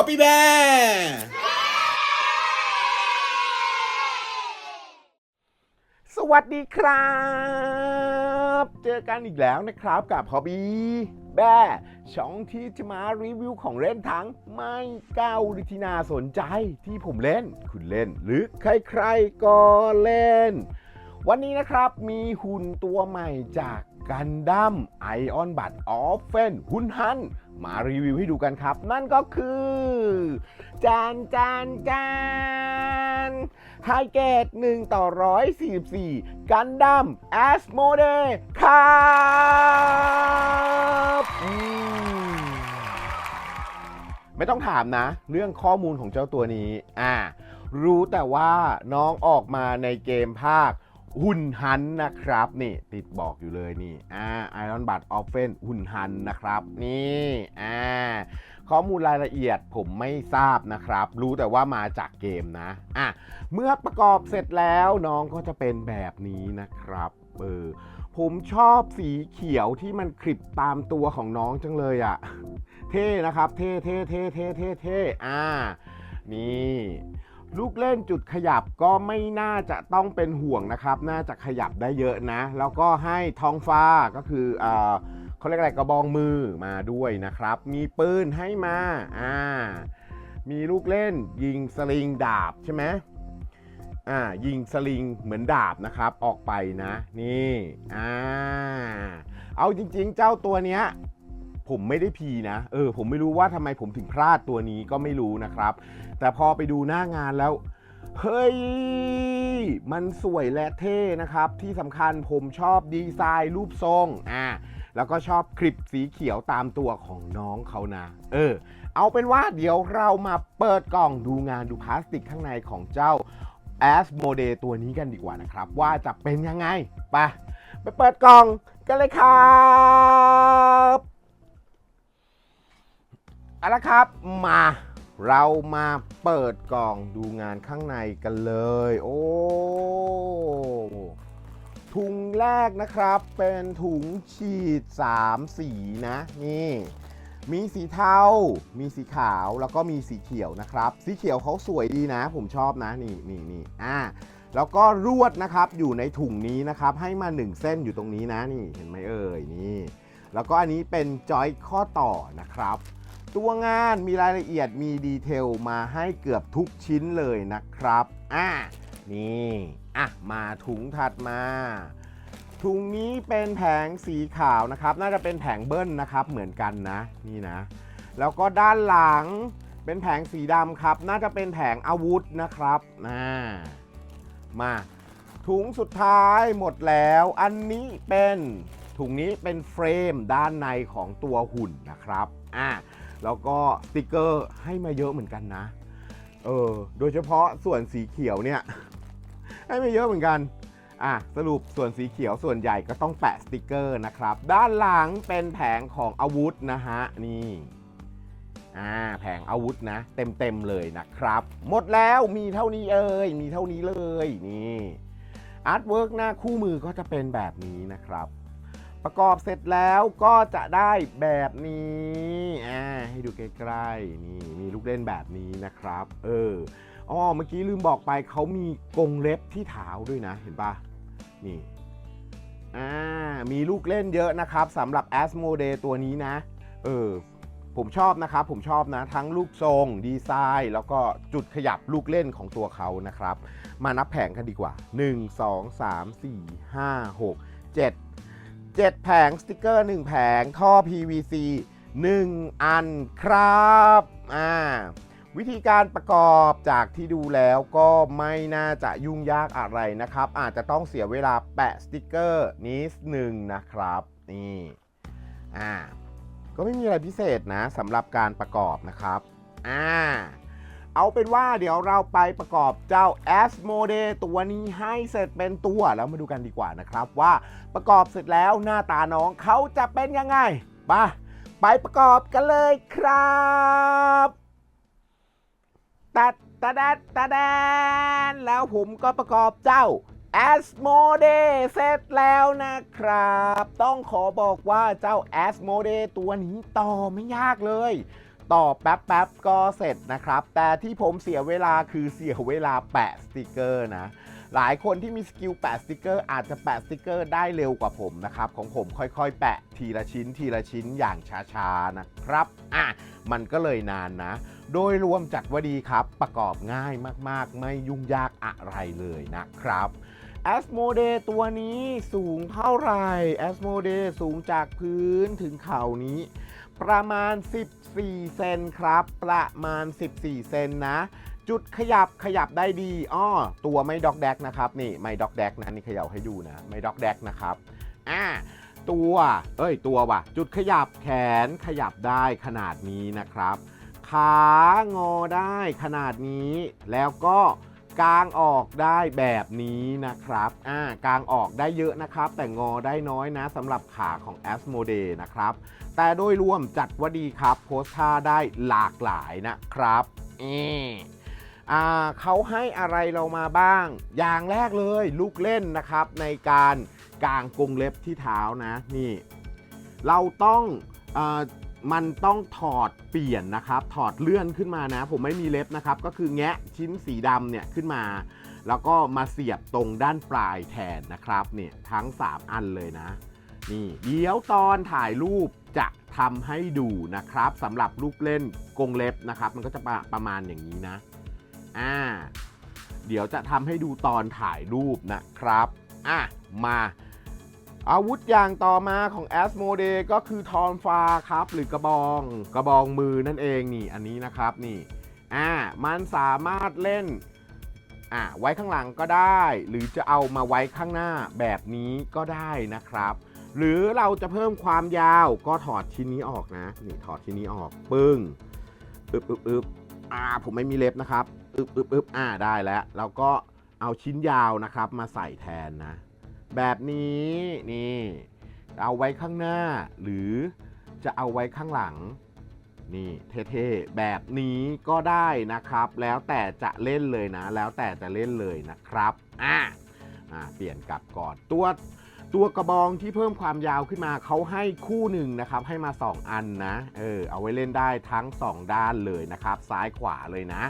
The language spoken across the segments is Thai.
Copy Bear สวัสดีครับ เจอกันอีกแล้วนะครับกับ Hobby แบ่ช่องที่จะมารีวิวของเล่นทั้งไม่เก้าหรือที่น่าสนใจที่ผมเล่น คุณเล่น หรือใครๆก็เล่น วันนี้นะครับมีหุ่นตัวใหม่จาก กันดั้มไอออนบัตออฟเฟนหุ่นฮัน มารีวิวให้ดูกันครับ นั่นก็คือ จานจานจานไฮเกต1ต่อ 144 กันดั้มแอสโมเดครับมไม่ต้องถามนะ เรื่องข้อมูลของเจ้าตัวนี้ อ่า รู้แต่ว่าน้องออกมาในเกมภาค หุ่นหันนะครับ นี่ติดบอกอยู่เลยนี่อ่าไอรอนบัตออฟเฟนหุ่นหันนะครับ นี่อ่าข้อมูลรายละเอียดผมไม่ทราบนะครับ รู้แต่ว่ามาจากเกมนะอะเมื่อประกอบเสร็จแล้วน้องก็จะเป็นแบบนี้นะครับเออผมชอบสีเขียวที่มันคลิปตามตัวของน้องจังเลยอะ่ะ เท่นะครับ เท่เท่เท่เท่เท่เท่อ่า นี่ ลูกเล่นจุดขยับก็ไม่น่าจะต้องเป็นห่วงนะครับ น่าจะขยับได้เยอะนะ แล้วก็ให้ท้องฟ้าก็คืออเขาเรียกอะไรกระบองมือมาด้วยนะครับ มีปืนให้มาอ่ามีลูกเล่นยิงสลิงดาบใช่ไหมอ่ายิงสลิงเหมือนดาบนะครับออกไปนะ นี่อ่าเอาจริงๆ เจ้าตัวเนี้ย ผมไม่ได้พีนะ เออ ผมไม่รู้ว่าทำไมผมถึงพลาดตัวนี้ก็ไม่รู้นะครับ แต่พอไปดูหน้างานแล้ว เฮ้ย มันสวยและเท่นะครับ ที่สำคัญผมชอบดีไซน์รูปทรง อ่า แล้วก็ชอบคลิปสีเขียวตามตัวของน้องเขานะ เออ เอาเป็นว่าเดี๋ยวเรามาเปิดกล่องดูงานดูพลาสติกข้างในของเจ้า a s m o d e ตัวนี้กันดีกว่านะครับ ว่าจะเป็นยังไง ไป ไปเปิดกล่องกันเลยครับ เอาละครับมาเรามาเปิดกล่องดูงานข้างในกันเลย โอ้ถุงแรกนะครับเป็นถุงฉีด 3 สีนะนี่มีสีเทา มีสีขาว แล้วก็มีสีเขียวนะครับ สีเขียวเขาสวยดีนะ ผมชอบนะ นี่นี่นี่อ่า แล้วก็รวดนะครับอยู่ในถุงนี้นะครับ ให้มา 1 เส้นอยู่ตรงนี้นะ นี่เห็นไหมเอ่ย นี่ แล้วก็อันนี้เป็นจอยข้อต่อนะครับ ตัวงานมีรายละเอียดมีดีเทลมาให้เกือบทุกชิ้นเลยนะครับ อ่านี่อะมาถุงถัดมาถุงนี้เป็นแผงสีขาวนะครับ น่าจะเป็นแผงเบิ้ลนะครับ เหมือนกันนะ นี่นะ แล้วก็ด้านหลังเป็นแผงสีดำครับ น่าจะเป็นแผงอาวุธนะครับน่ามา ถุงสุดท้ายหมดแล้ว อันนี้เป็นถุงนี้เป็นเฟรมด้านในของตัวหุ่นนะครับ อ่า แล้วก็สติกเกอร์ให้มาเยอะเหมือนกันนะ เออ โดยเฉพาะส่วนสีเขียวเนี่ย ให้มาเยอะเหมือนกัน อะ สรุปส่วนสีเขียวส่วนใหญ่ก็ต้องแปะสติกเกอร์นะครับ ด้านหลังเป็นแผงของอาวุธนะฮะ นี่ อ่า แผงอาวุธนะ เต็มๆเลยนะครับ หมดแล้วมีเท่านี้เอ่ยมีเท่านี้เลย นี่อาร์ตเวิร์กหน้าคู่มือก็จะเป็นแบบนี้นะครับ ประกอบเสร็จแล้วก็จะได้แบบนี้อ่าให้ดูใกล้ๆนี่มีลูกเล่นแบบนี้นะครับ เอออ๋อเมื่อกี้ลืมบอกไปเขามีกรงเล็บที่เท้าด้วยนะ เห็นปะนี่อ่ามีลูกเล่นเยอะนะครับสำหรับ a s m o d e ตัวนี้นะ เออผมชอบนะครับ ผมชอบนะ ทั้งรูปทรงดีไซน์ แล้วก็จุดขยับลูกเล่นของตัวเขานะครับ มานับแผงกันดีกว่า 1 2 3 4 5 6 7 7 แผงสติกเกอร์ 1 แผงท่อ PVC 1 อันครับอ่าวิธีการประกอบจากที่ดูแล้วก็ไม่น่าจะยุ่งยากอะไรนะครับ อาจจะต้องเสียเวลาแปะสติกเกอร์นิดหนึ่งนะครับนี่อ่าก็ไม่มีอะไรพิเศษนะสำหรับการประกอบนะครับอ่า เอาเป็นว่าเดี๋ยวเราไปประกอบเจ้า a s m o d e ตัวนี้ให้เสร็จเป็นตัวแล้วมาดูกันดีกว่านะครับว่าประกอบเสร็จแล้วหน้าตาน้องเขาจะเป็นยังไงไปไปประกอบกันเลยครับตัดตะแดดตะแดนแล้วผมก็ประกอบเจ้า a s m o d e เสร็จแล้วนะครับ ต้องขอบอกว่าเจ้า a s m o d e ตัวนี้ต่อไม่ยากเลย ต่อแป๊บๆก็เสร็จนะครับ แต่ที่ผมเสียเวลาคือเสียเวลาแปะสติกเกอร์นะ หลายคนที่มีสกิลแปะสติกเกอร์อาจจะแปะสติกเกอร์ได้เร็วกว่าผมนะครับ ของผมค่อยๆ แปะทีละชิ้นทีละชิ้นอย่างช้าๆนะครับ อะ มันก็เลยนานนะ โดยรวมจัดว่าดีครับ ประกอบง่ายมากๆ ไม่ยุ่งยากอะไรเลยนะครับ a s m o d e ตัวนี้สูงเท่าไหร่ a s m o d e สูงจากพื้นถึงเข่านี้ ประมาณ 14 เซนครับ ประมาณ 14 เซนนะ จุดขยับขยับได้ดีอ้อตัวไม่ด็อกแดกนะครับนี่ไม่ด็อกแดกนะนี่เขย่าให้ดูนะ ไม่ด็อกแดกนะครับอ่าตัวเอ้ยตัวว่ะ จุดขยับแขนขยับได้ขนาดนี้นะครับ ขางอได้ขนาดนี้แล้วก็ กางออกได้แบบนี้นะครับอ่ากางออกได้เยอะนะครับ แต่งอได้น้อยนะสำหรับขาของ a s m o d e นะครับ แต่โดยรวมจัดว่าดีครับ โพสท่าได้หลากหลายนะครับเออ่าเขาให้อะไรเรามาบ้าง อย่างแรกเลยลูกเล่นนะครับ ในการกางกรงเล็บที่เท้านะนี่ เราต้องอา มันต้องถอดเปลี่ยนนะครับ ถอดเลื่อนขึ้นมานะ ผมไม่มีเล็บนะครับ ก็คือแงะชิ้นสีดำเนี่ยขึ้นมา แล้วก็มาเสียบตรงด้านปลายแทนนะครับเนี่ยทั้ง 3 อันเลยนะ นี่เดี๋ยวตอนถ่ายรูปจะทำให้ดูนะครับสำหรับลูกเล่นกงเล็บนะครับ มันก็จะประประมาณอย่างนี้นะอ่าเดี๋ยวจะทำให้ดูตอนถ่ายรูปนะครับอะมา อาวุธอย่างต่อมาของ a s m o d e ก็คือทอนฟาครับ หรือกระบองกระบองมือนั่นเองนี่อันนี้นะครับนี่อ่ามันสามารถเล่นอ่าไว้ข้างหลังก็ได้ หรือจะเอามาไว้ข้างหน้าแบบนี้ก็ได้นะครับ หรือเราจะเพิ่มความยาวก็ถอดชิ้นนี้ออกนะนี่ถอดชิ้นนี้ออกปึ้งอึบอึบอึบอ่าผมไม่มีเล็บนะครับอึบอึบอึบอ่าได้แล้วแล้วก็เอาชิ้นยาวนะครับมาใส่แทนนะ แบบนี้นี่เอาไว้ข้างหน้า หรือจะเอาไว้ข้างหลัง นี่เท่ๆแบบนี้ก็ได้นะครับ แล้วแต่จะเล่นเลยนะ แล้วแต่จะเล่นเลยนะครับอะอ่าเปลี่ยนกลับก่อนตัวตัวกระบองที่เพิ่มความยาวขึ้นมาเขาให้คู่หนึ่งนะครับ ให้มา 2 อันนะ เออ เอาไว้เล่นได้ทั้ง 2 ด้านเลยนะครับ ซ้ายขวาเลยนะ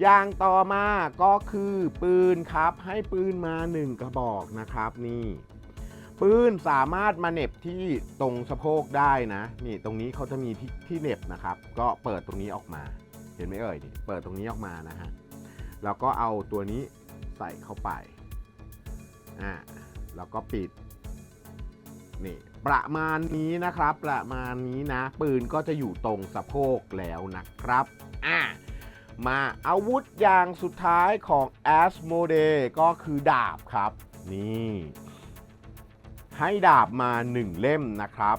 อย่างต่อมาก็คือปืนครับ ให้ปืนมา 1 กระบอกนะครับนี่ ปืนสามารถมาเน็บที่ตรงสะโพกได้นะ นี่ตรงนี้เขาจะมีที่ที่เน็บนะครับ ก็เปิดตรงนี้ออกมา เห็นไหมเอ่ยนี่เปิดตรงนี้ออกมานะฮะแล้วก็เอาตัวนี้ใส่เข้าไปอ่าแล้วก็ปิดนี่ประมาณนี้นะครับ ประมาณนี้นะ ปืนก็จะอยู่ตรงสะโพกแล้วนะครับอ่า มาอาวุธอย่างสุดท้ายของ a s m o d e ก็คือดาบครับ นี่ ให้ดาบมา 1 เล่มนะครับ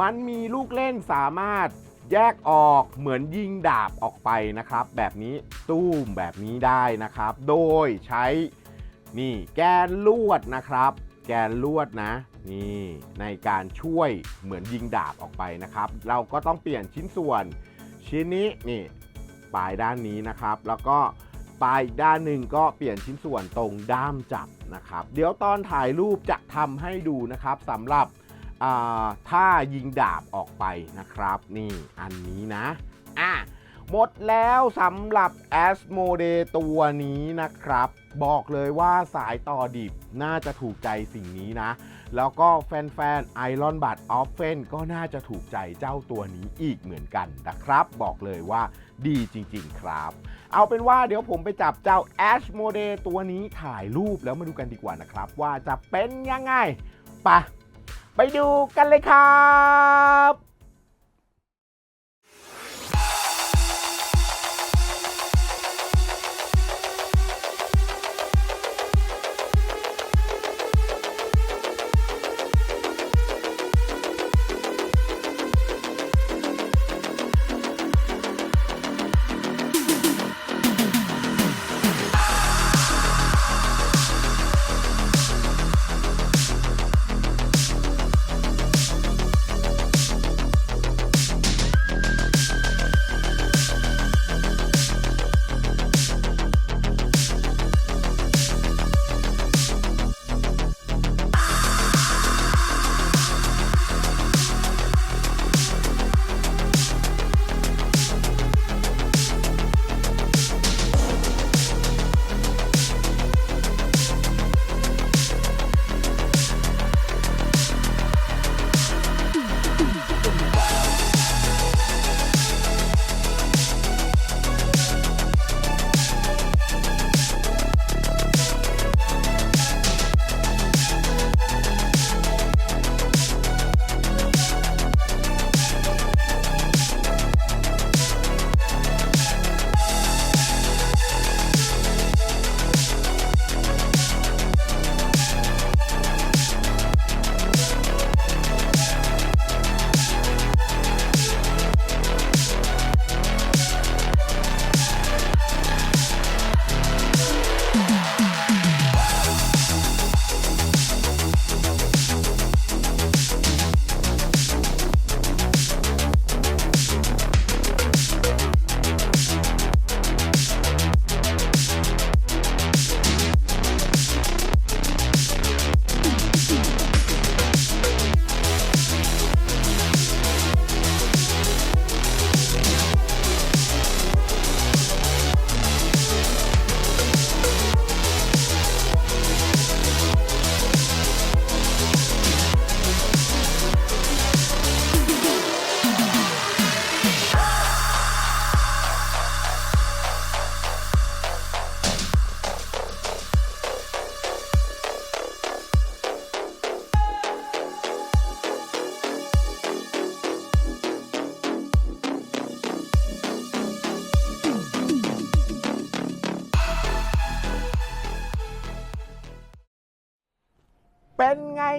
มันมีลูกเล่นสามารถแยกออกเหมือนยิงดาบออกไปนะครับ แบบนี้ตู้มแบบนี้ได้นะครับ โดยใช้นี่แกนลวดนะครับ แกนลวดนะนี่ในการช่วยเหมือนยิงดาบออกไปนะครับ เราก็ต้องเปลี่ยนชิ้นส่วนชิ้นนี้นี่ ปลายด้านนี้นะครับ แล้วก็ปลายอีกด้านหนึ่งก็เปลี่ยนชิ้นส่วนตรงด้ามจับนะครับ เดี๋ยวตอนถ่ายรูปจะทำให้ดูนะครับสำหรับอ่าท่ายิงดาบออกไปนะครับ นี่อันนี้นะอะหมดแล้วสำหรับ a s m o d e ตัวนี้นะครับ บอกเลยว่าสายต่อดิบน่าจะถูกใจสิ่งนี้นะ แล้วก็แฟนๆ Iron b u d o f f e n ก็น่าจะถูกใจเจ้าตัวนี้อีกเหมือนกันนะครับ บอกเลยว่าดีจริงๆครับ เอาเป็นว่าเดี๋ยวผมไปจับเจ้า Ash m o d e ตัวนี้ถ่ายรูปแล้วมาดูกันดีกว่านะครับ ว่าจะเป็นยังไงไปะไปดูกันเลยครับ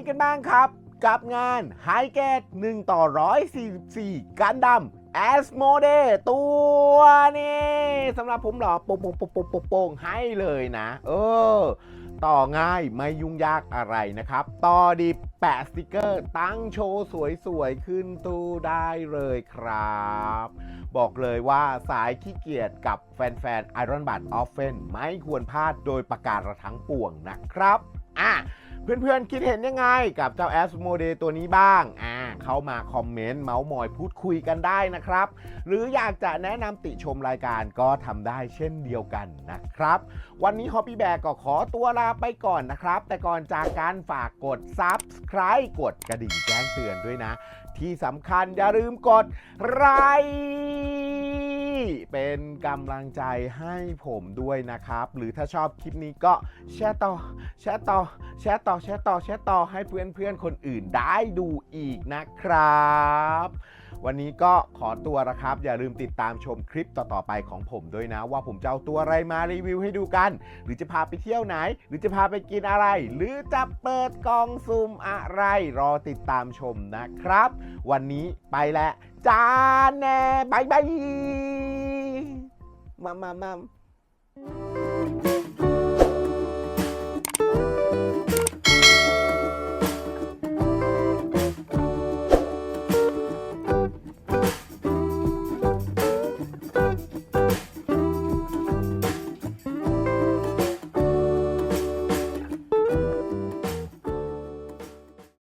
กันบ้างครับ กับงาน h i g a t 1ต่อ 144 กันดัม a s m o d e ตัวนี้สำหรับผมหรอโป่งโป่งโปงโปงโปงโปงให้เลยนะ เออ ต่อง่ายไม่ยุ่งยากอะไรนะครับ ต่อดีแปะสติกเกอร์ ตั้งโชว์สวยๆ ขึ้นตู้ได้เลยครับ บอกเลยว่าสายขี้เกียจกับแฟนๆ Iron b a t o f f e n ไม่ควรพลาดโดยประการระทั้งปวงนะครับ อะ เพื่อนๆ คิดเห็นยังไงกับเจ้า a s m o d e ตัวนี้บ้าง อ่า เข้ามาคอมเมนต์เมาส์มอยพูดคุยกันได้นะครับ หรืออยากจะแนะนำติชมรายการก็ทำได้เช่นเดียวกันนะครับ วันนี้ Hobby Bear ก็ขอตัวลาไปก่อนนะครับ แต่ก่อนจากการฝากกด Subscribe กดกระดิ่งแจ้งเตือนด้วยนะ ที่สำคัญอย่าลืมกดไลค์ เป็นกำลังใจให้ผมด้วยนะครับ หรือถ้าชอบคลิปนี้ก็แชร์ต่อ แชร์ต่อ แชร์ต่อ แชร์ต่อ แชร์ต่อให้เพื่อนๆคนอื่นได้ดูอีกนะครับ วันนี้ก็ขอตัวนะครับ อย่าลืมติดตามชมคลิปต่อๆไปของผมด้วยนะ ว่าผมจะเอาตัวอะไรมารีวิวให้ดูกัน หรือจะพาไปเที่ยวไหน หรือจะพาไปกินอะไร หรือจะเปิดกล่องซุ่มอะไร รอติดตามชมนะครับ วันนี้ไปแล้วจ้าแน่บายบาย มามามา